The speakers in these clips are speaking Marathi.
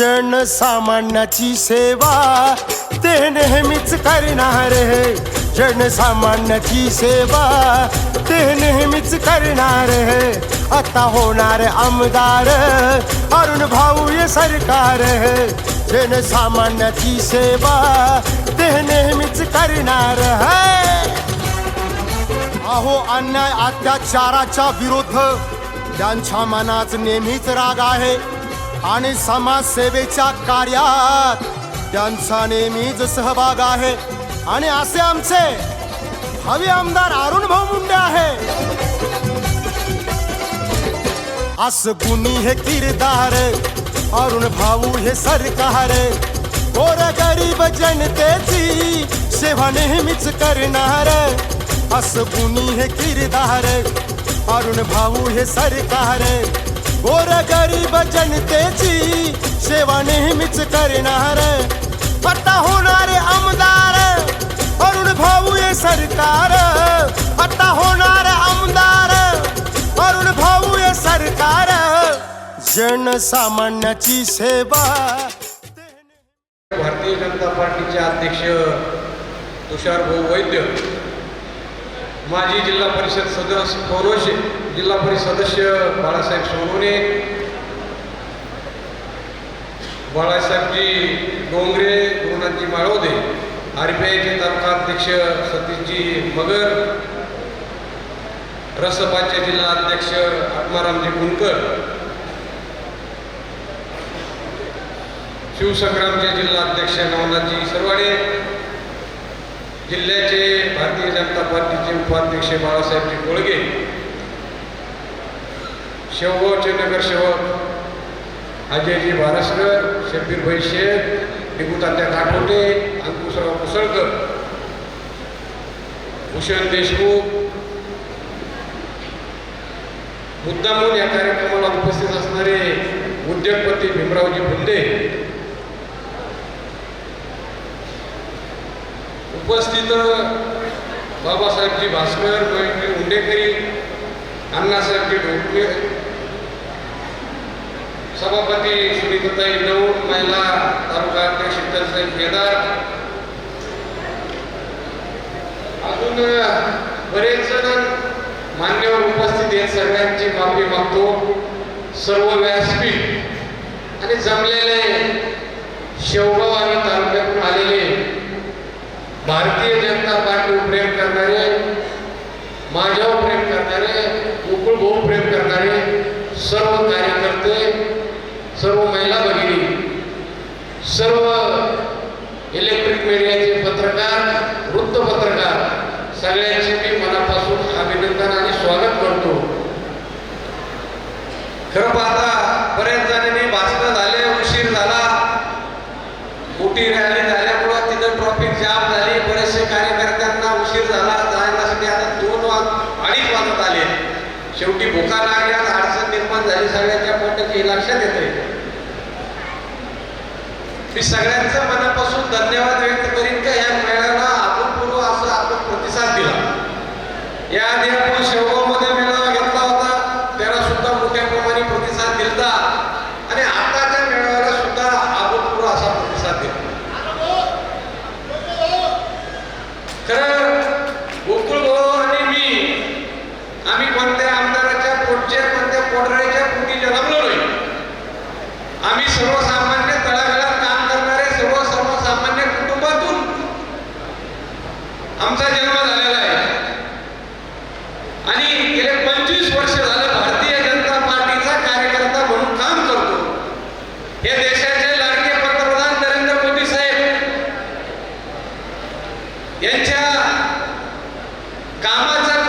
जनसामान्याची सेवा ते नेहमीच करणार हे जनसामान्याची सेवा ते नेहमीच करणार हे आता होणार आमदार अरुण भाऊ हे सरकार हे जनसामान्याची सेवा ते नेहमीच करणार है अहो अन्याय अत्याचाराच्या विरुद्ध त्यांच्या मनात नेहमीच राग आहे. आणि समाजसेवेच्या कार्यात त्यांचा नेहमीच सहभाग आहे. आणि असे आमचे हवे आमदार अरुण भाऊ मुंडे आहे. अस गुणी हे किरदार अरुण भाऊ हे सरकार गोर गरीब जनतेची सेवा नेहमीच करणार अस गुणी हे किरदार अरुण भाऊ हे सरकार गोर गरीब जनतेची सेवा नेहमीच करणार. आता होणारे आमदार अरुण भाऊ हे सरकार. आता होणार आमदार अरुण भाऊ हे सरकार. जनसामान्याची सेवा. भारतीय जनता पार्टीचे अध्यक्ष तुषार भाऊ वैद्य माजी जिल्हा परिषद सदस्य सोनोशे जिल्हा परिषद सदस्य बाळासाहेब सोनवणे बाळासाहेबजी डोंगरे गुरुनाथजी माळवदे आर बी आयचे तालुका अध्यक्ष सतीशजी मगर रसपाचे जिल्हा अध्यक्ष आत्मारामजी कुणकर शिवसंग्रामचे जिल्हा अध्यक्ष नवनाथजी सरवाडे जिल्ह्याचे भारतीय जनता पार्टीचे उपाध्यक्ष बाळासाहेबजी कोळगे शेवगावचे नगरसेवक अजयजी बारसकर शब्बीरभाई शेख निकुतात्या काठोटे अंकुशराव कुसळकर भूषण देशमुख मुद्दामून या कार्यक्रमाला उपस्थित असणारे उद्योगपती भीमरावजी मुंडे उपस्थित बाबासाहेबजी भास्कर गोविंदजी उंडेकरी अण्णासाहेबजी ढोकले सभापती सुनीताताई नऊन महिला तालुका अध्यक्ष शीतलसाहेब केदार अजून बरेच जण मान्यवर उपस्थित आहेत सगळ्यांची माफी मागतो. सर्व व्यासपीठ आणि जमलेले शेवगाव आणि तालुक्यातून आलेले भारतीय जनता पार्टीवर प्रेम करणारे माझ्यावर प्रेम करणारे गोकुळ भाऊ प्रेम करणारे सर्व कार्यकर्ते सर्व महिला भगिनी सर्व इलेक्ट्रिक मीडियाचे पत्रकार वृत्तपत्रकार सगळ्यांचे मी मनापासून अभिनंदन आणि स्वागत करतो. खरं पाहता शेवटी भुका लागल्यात अडचण निर्माण झाली. सगळ्यांच्या पोटाची हे लक्षात येते मी सगळ्यांचं मनापासून धन्यवाद व्यक्त करीन का? या मेळ्याला अभूतपूर्व असं आपण प्रतिसाद दिला. या आपण शेवट मेळावा घेतला होता त्याला सुद्धा मोठ्या प्रमाणे प्रतिसाद दिलता आणि आताच्या मेळाव्याला सुद्धा अभूतपूर्व असा प्रतिसाद दिला खरं गोकुळ भाऊ आणि मी आम्ही कोणत्या आमदाराच्या पोटच्या कोणत्या पोटराच्या पोटी जन्मलो नाही आम्ही सर्वसामान्य तळागाळात काम करणारे सर्व सर्वसामान्य कुटुंबातून आमचा जन्म झालेला आहे आणि गेले पंचवीस वर्ष झालं भारतीय जनता पार्टीचा कार्यकर्ता म्हणून काम करतो हे देशाचे लाडके पंतप्रधान नरेंद्र मोदी साहेब यांच्या कामाचा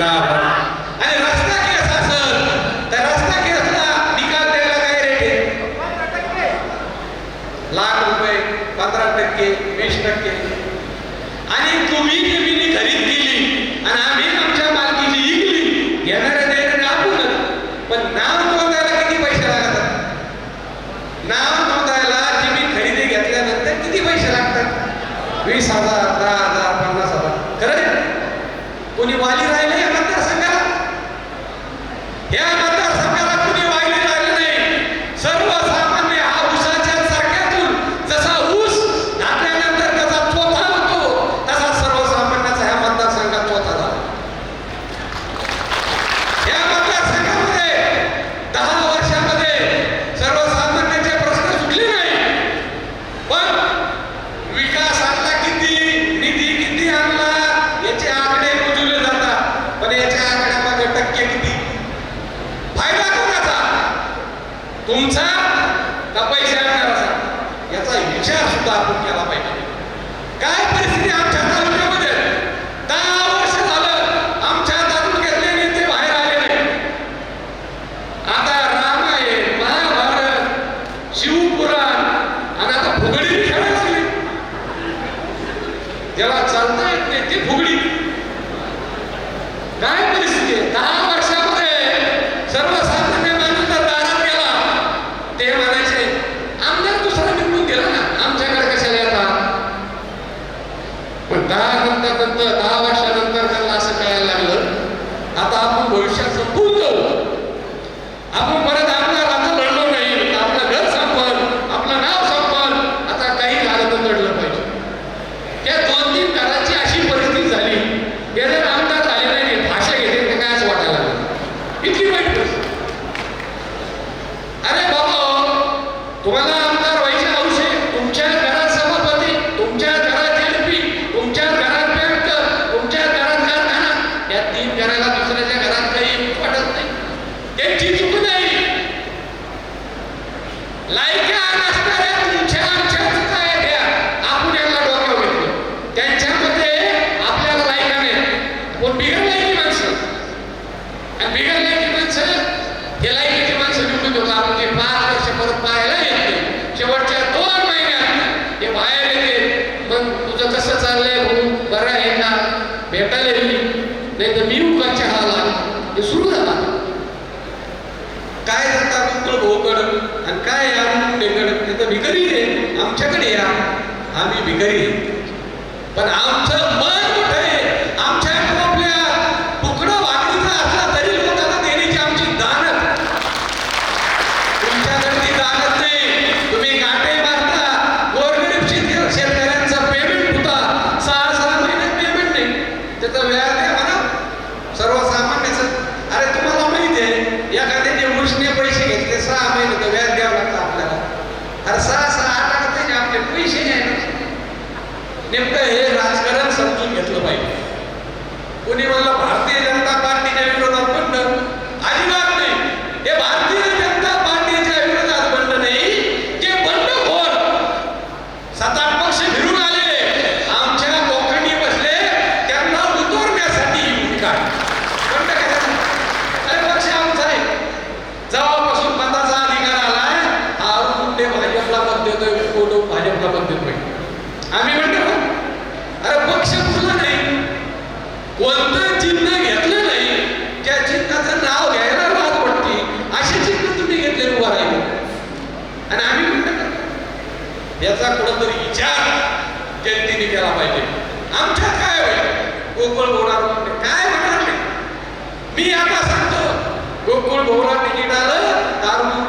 나 या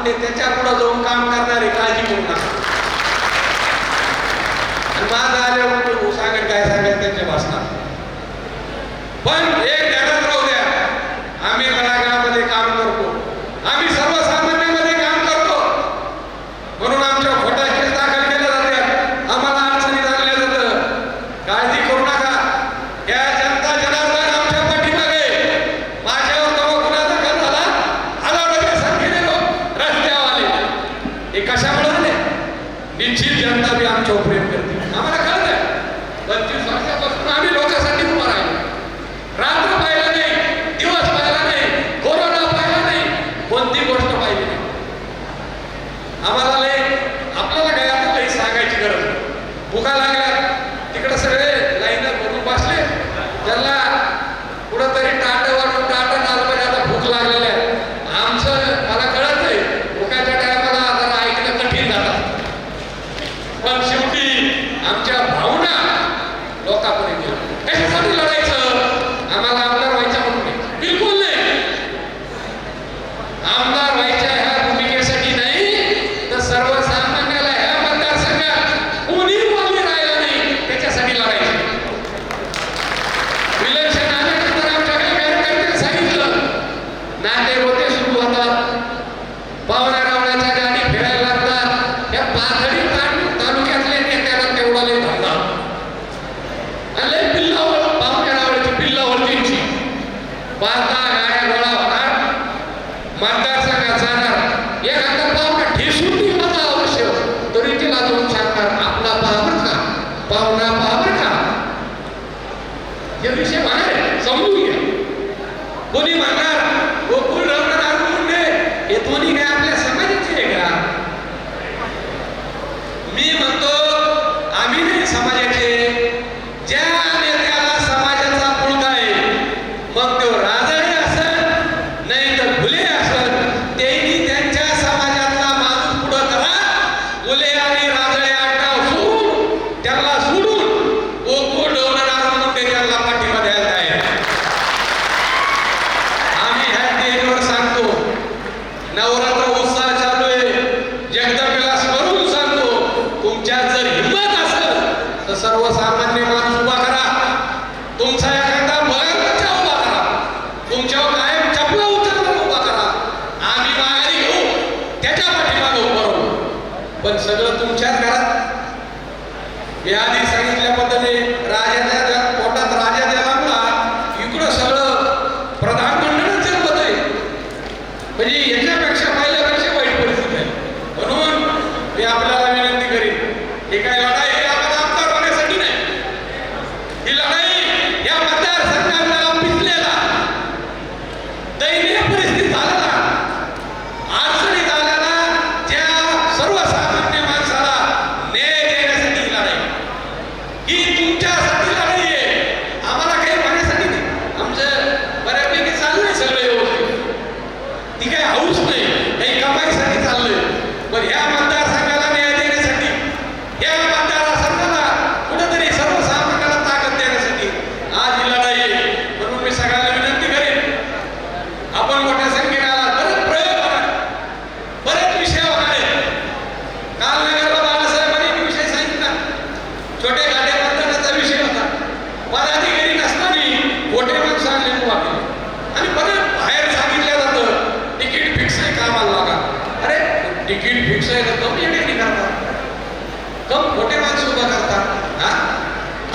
मुंडे त्याच्या पुढे जाऊन काम करणारे काळजी घेऊन नका. माझा आल्यावर सांगत काय सांगेल त्यांच्या भाषणात. पण মনে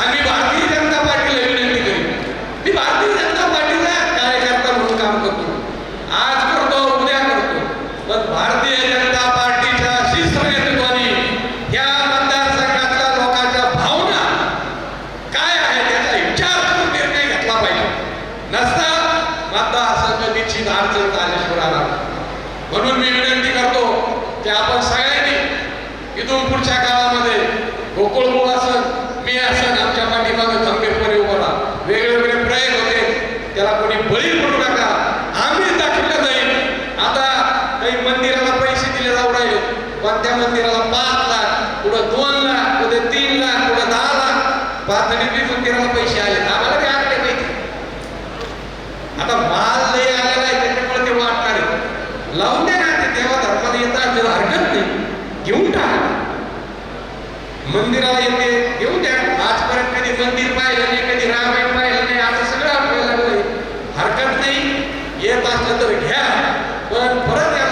आम्ही भारतीय जनता पार्टीला विनंती करू. मी भारतीय जनता पार्टीला कार्यकर्ता म्हणून काम करतो. आज करतो उद्या करतो. पण भारतीय जनता पार्टीच्या शिस्त नेतृत्वाने या मतदारसंघातल्या लोकांच्या भावना काय आहे त्याचा इच्छा करून निर्णय घेतला पाहिजे. नसता मतदारसंघ निश्चित अडचण कालेश्वर आला म्हणून मी विनंती करतो की आपण सगळ्यांनी इथून पुढच्या काळामध्ये Gokul ya pasti terjadi. Dan peran yang